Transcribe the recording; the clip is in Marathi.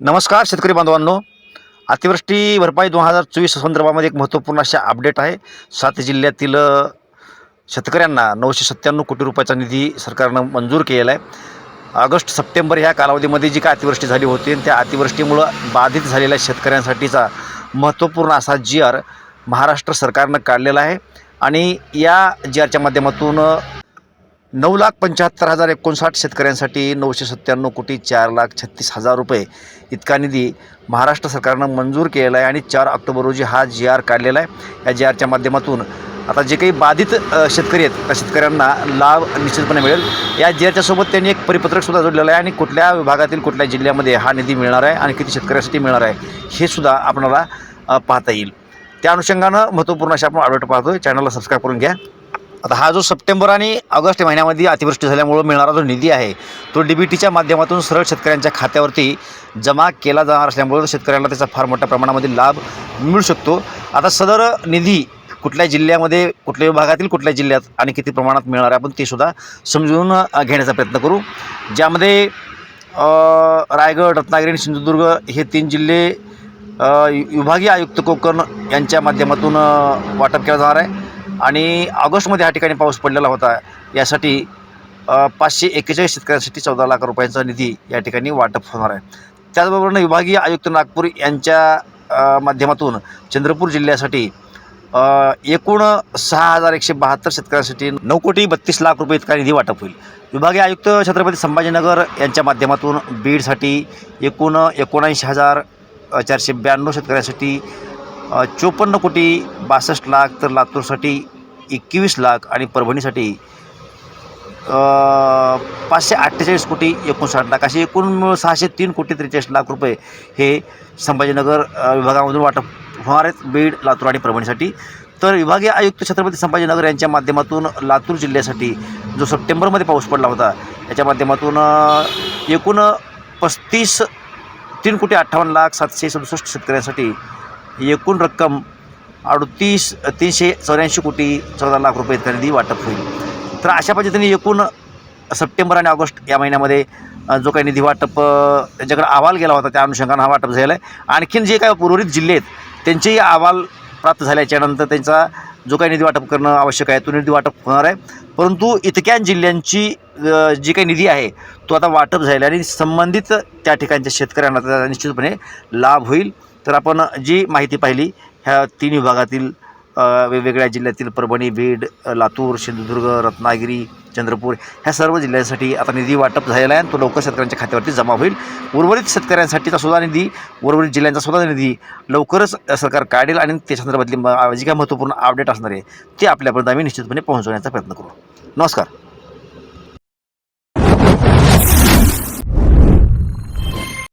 नमस्कार शेतकरी बांधवांनो. अतिवृष्टी भरपाई दोन हजार चोवीस संदर्भामध्ये एक महत्त्वपूर्ण अशा अपडेट आहे. सात जिल्ह्यातील शेतकऱ्यांना नऊशे सत्त्याण्णव कोटी रुपयाचा निधी सरकारनं मंजूर केलेला आहे. ऑगस्ट सप्टेंबर ह्या कालावधीमध्ये जी काय अतिवृष्टी झाली होती आणि त्या अतिवृष्टीमुळं बाधित झालेल्या शेतकऱ्यांसाठीचा महत्त्वपूर्ण असा जी आर महाराष्ट्र सरकारनं काढलेला आहे. आणि या जी आरच्या माध्यमातून नऊ लाख पंच्याहत्तर हजार एकोणसाठ शेतकऱ्यांसाठी नऊशे सत्त्याण्णव कोटी चार लाख छत्तीस हजार रुपये इतका निधी महाराष्ट्र सरकारनं मंजूर केलेला आहे आणि चार ऑक्टोबर रोजी हा जी आर काढलेला आहे. या जी आरच्या माध्यमातून आता जे काही बाधित शेतकरी आहेत त्या शेतकऱ्यांना लाभ निश्चितपणे मिळेल. या जी आरच्या सोबत त्यांनी एक परिपत्रकसुद्धा जोडलेलं आहे आणि कुठल्या विभागातील कुठल्या जिल्ह्यामध्ये हा निधी मिळणार आहे आणि किती शेतकऱ्यांसाठी मिळणार आहे हे सुद्धा आपणाला पाहता येईल. त्या अनुषंगानं महत्त्वपूर्ण अशा आपण अपडेट पाहतो चॅनलला सबस्क्राईब करून घ्या. आता हा जो सप्टेंबर आणि ऑगस्ट महिन्यामध्ये अतिवृष्टी झाल्यामुळं मिळणारा जो निधी आहे तो डी बी टीच्या माध्यमातून सरळ शेतकऱ्यांच्या खात्यावरती जमा केला जाणार असल्यामुळं शेतकऱ्यांना त्याचा फार मोठ्या प्रमाणामध्ये लाभ मिळू शकतो. आता सदर निधी कुठल्या जिल्ह्यामध्ये कुठल्या विभागातील कुठल्या जिल्ह्यात आणि किती प्रमाणात मिळणार आहे आपण ते सुद्धा समजून घेण्याचा प्रयत्न करू. ज्यामध्ये रायगड रत्नागिरी आणि सिंधुदुर्ग हे तीन जिल्हे विभागीय आयुक्त कोकण यांच्या माध्यमातून वाटप केलं जाणार आहे. आणि ऑगस्टमध्ये ह्या ठिकाणी पाऊस पडलेला होता. यासाठी पाचशे एक्केचाळीस शेतकऱ्यांसाठी चौदा लाख रुपयांचा निधी या ठिकाणी वाटप होणार आहे. त्याचबरोबर विभागीय आयुक्त नागपूर यांच्या माध्यमातून चंद्रपूर जिल्ह्यासाठी एकूण सहा हजार एकशे बहात्तर शेतकऱ्यांसाठी नऊ कोटी बत्तीस लाख रुपये इतका निधी वाटप होईल. विभागीय आयुक्त छत्रपती संभाजीनगर यांच्या माध्यमातून बीडसाठी एकूण एकोणऐंशी हजार चारशे ब्याण्णव शेतकऱ्यांसाठी चोपन्न कोटी बासष्ट लाख तर लातूरसाठी एकवीस लाख आणि परभणीसाठी पाचशे अठ्ठेचाळीस कोटी एकोणसाठ लाख असे एकूण सहाशे तीन कोटी त्रेचाळीस लाख रुपये हे संभाजीनगर विभागामधून वाटप होणार आहेत बीड लातूर आणि परभणीसाठी. तर विभागीय आयुक्त छत्रपती संभाजीनगर यांच्या माध्यमातून लातूर जिल्ह्यासाठी जो सप्टेंबरमध्ये पाऊस पडला होता याच्या माध्यमातून एकूण पस्तीस तीन कोटी अठ्ठावन्न लाख सातशे सदुसष्ट शेतकऱ्यांसाठी एकूण रक्कम अडतीस तीनशे चौऱ्याऐंशी कोटी चौदा लाख रुपये खरेदी निधी वाटप होईल. तर अशा पद्धतीने एकूण सप्टेंबर आणि ऑगस्ट या महिन्यामध्ये जो काही निधी वाटप त्यांच्याकडे अहवाल गेला होता त्या अनुषंगानं हा वाटप झालेला आहे. आणखीन जे काय उर्वरित जिल्हे आहेत त्यांचेही अहवाल प्राप्त झाल्याच्यानंतर त्यांचा जो काही निधी वाटप करणं आवश्यक आहे तो निधी वाटप होणार आहे. परंतु इतक्या जिल्ह्यांची जी काही निधी आहे तो आता वाटप झालेला आहे आणि संबंधित त्या ठिकाणच्या शेतकऱ्यांना त्याचा निश्चितपणे लाभ होईल. तर आपण जी माहिती पाहिली ह्या तीन विभागातील वेगवेगळ्या जिल्ह्यातील परभणी बीड लातूर सिंधुदुर्ग रत्नागिरी चंद्रपूर ह्या सर्व जिल्ह्यांसाठी आता निधी वाटप झालेला आहे आणि तो लवकर शेतकऱ्यांच्या खात्यावरती जमा होईल. उर्वरित शेतकऱ्यांसाठीचा सुद्धा निधी उर्वरित जिल्ह्यांचा सुद्धा निधी लवकरच सरकार काढेल आणि त्या संदर्भातली जी काय महत्त्वपूर्ण अपडेट असणार आहे ते आपल्यापर्यंत आम्ही निश्चितपणे पोहोचवण्याचा प्रयत्न करू. नमस्कार.